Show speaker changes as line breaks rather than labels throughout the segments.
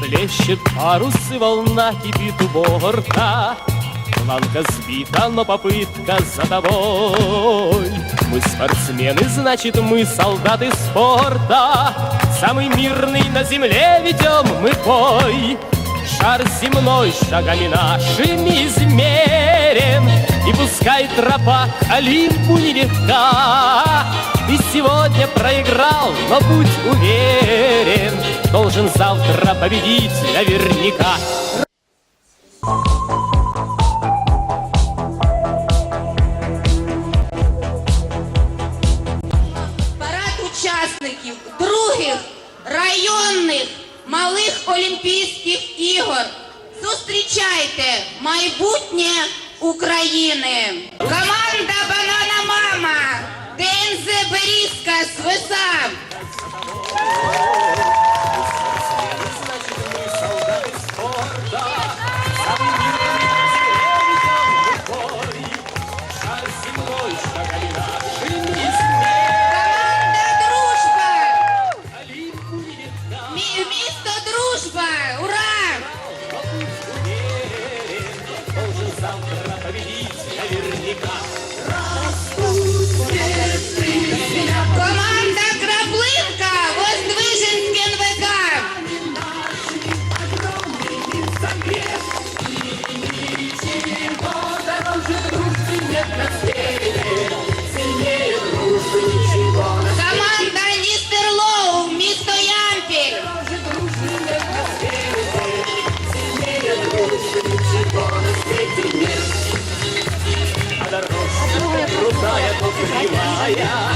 Плещет парус и волна кипит у борта. Планка сбита, но попытка за тобой. Мы спортсмены, значит мы солдаты спорта. Самый мирный на земле ведем мы бой. Шар земной шагами нашими измерен И пускай тропа к Олимпу нелегка Ты сегодня проиграл, но будь уверен Должен завтра победить наверняка
Парад учасників других районних малих Олімпійських ігор. Зустрічайте майбутнє України. Команда Банана Мама, ДНЗ Берізка Свиса.
То кривая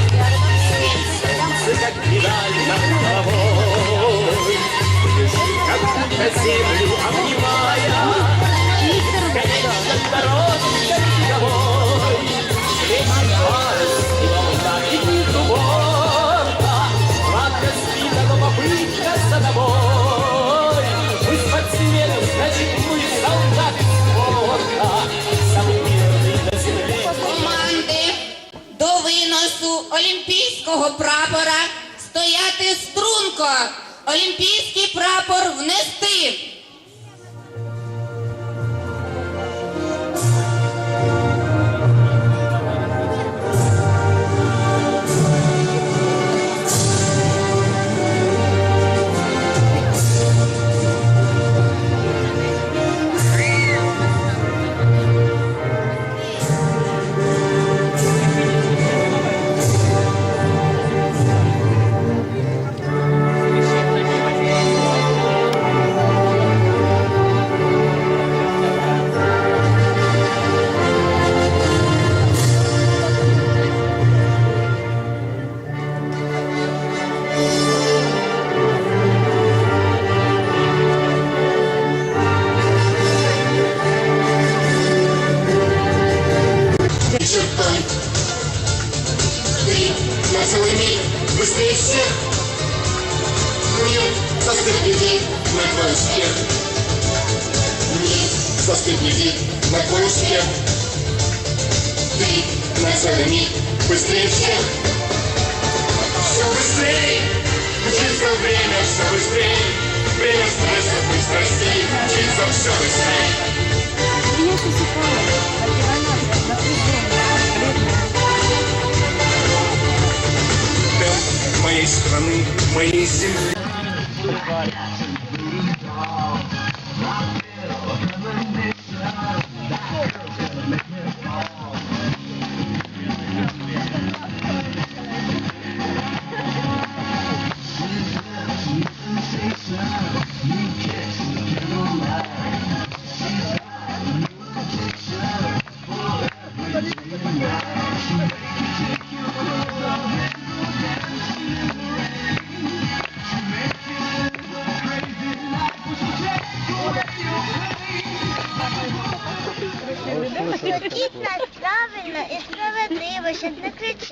Как медаль над головой Как будто землю обнимая
олімпійського прапора стояти струнко. Олімпійський прапор внести.
Глядит на твой успех. Мир застыт глядит на твой успех. Ты на целый миг быстрее всех. Все быстрее, мчится время, все быстрее. Время стрессов и страстей, мчится все быстрее.
Я что сухая, напряженная, напряженная.
темп моей страны, моей земли.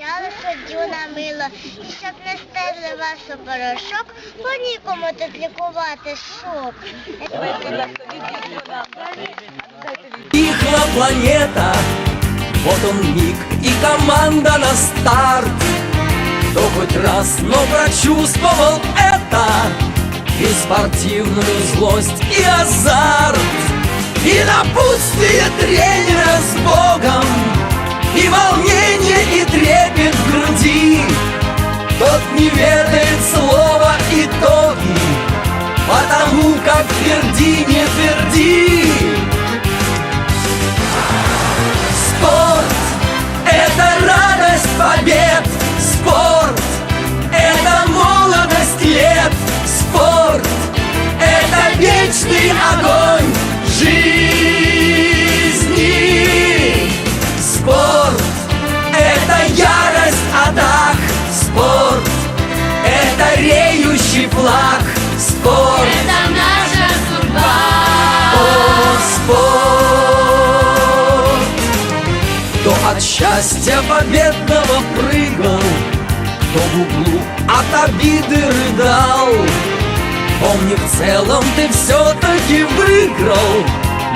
не кричали суддю на мило, і щоб не стерли вас у порошок, бо нікому тут лікувати шок.
Ихла планета, вот он миг и команда на старт. Кто хоть раз, но прочувствовал это, И спортивную злость, и азарт И напутствие тренера с Богом И волнение, и трепет в груди. Тот не ведает слова итоги Потому от счастья победного прыгал, Кто в углу от обиды рыдал. Помни, в целом ты все-таки выиграл,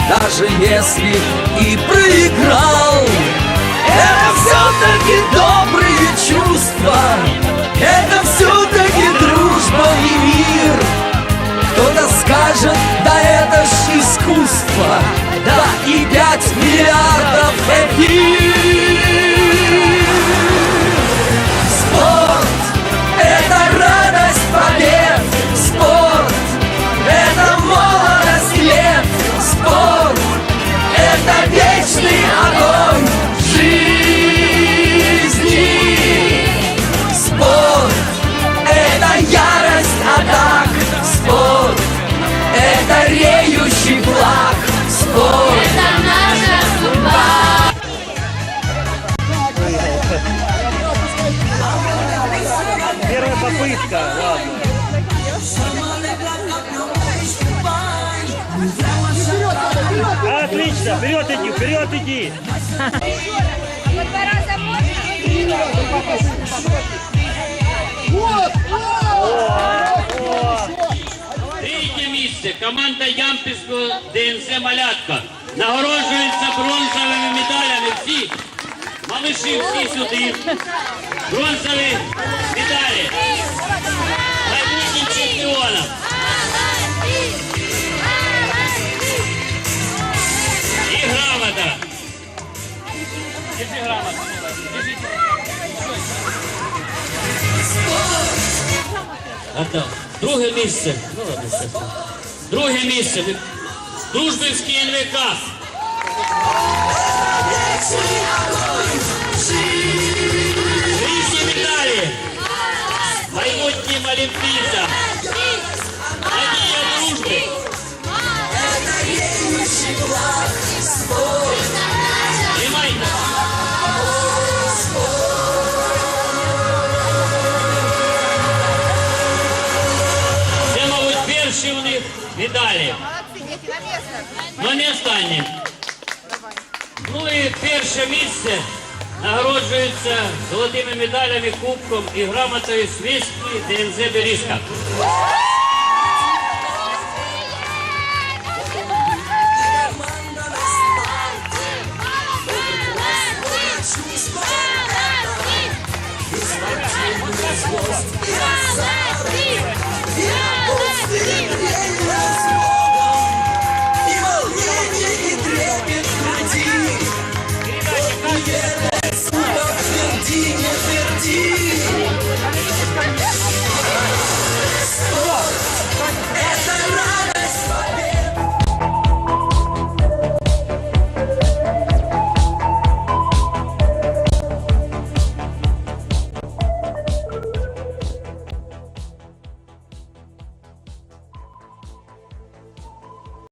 Даже если и проиграл. Это все-таки добрые чувства, Это все-таки дружба и мир. Кто-то скажет, да это ж искусство Да, и пять миллиардов эфир
Отлично, вперед иди, вперед иди.
Третє місце команда Ямпільського ДНЗ Малятка. Нагороджується бронзовими медалями всі. Малиші всі сюди. Бронзові медалі. Майбутнім чемпіонам. Держи. Отдав. Друге місце. Друге місце. Дружбівський НВК. Медалями, кубком і грамотою Свистський ДНЗ Берізка.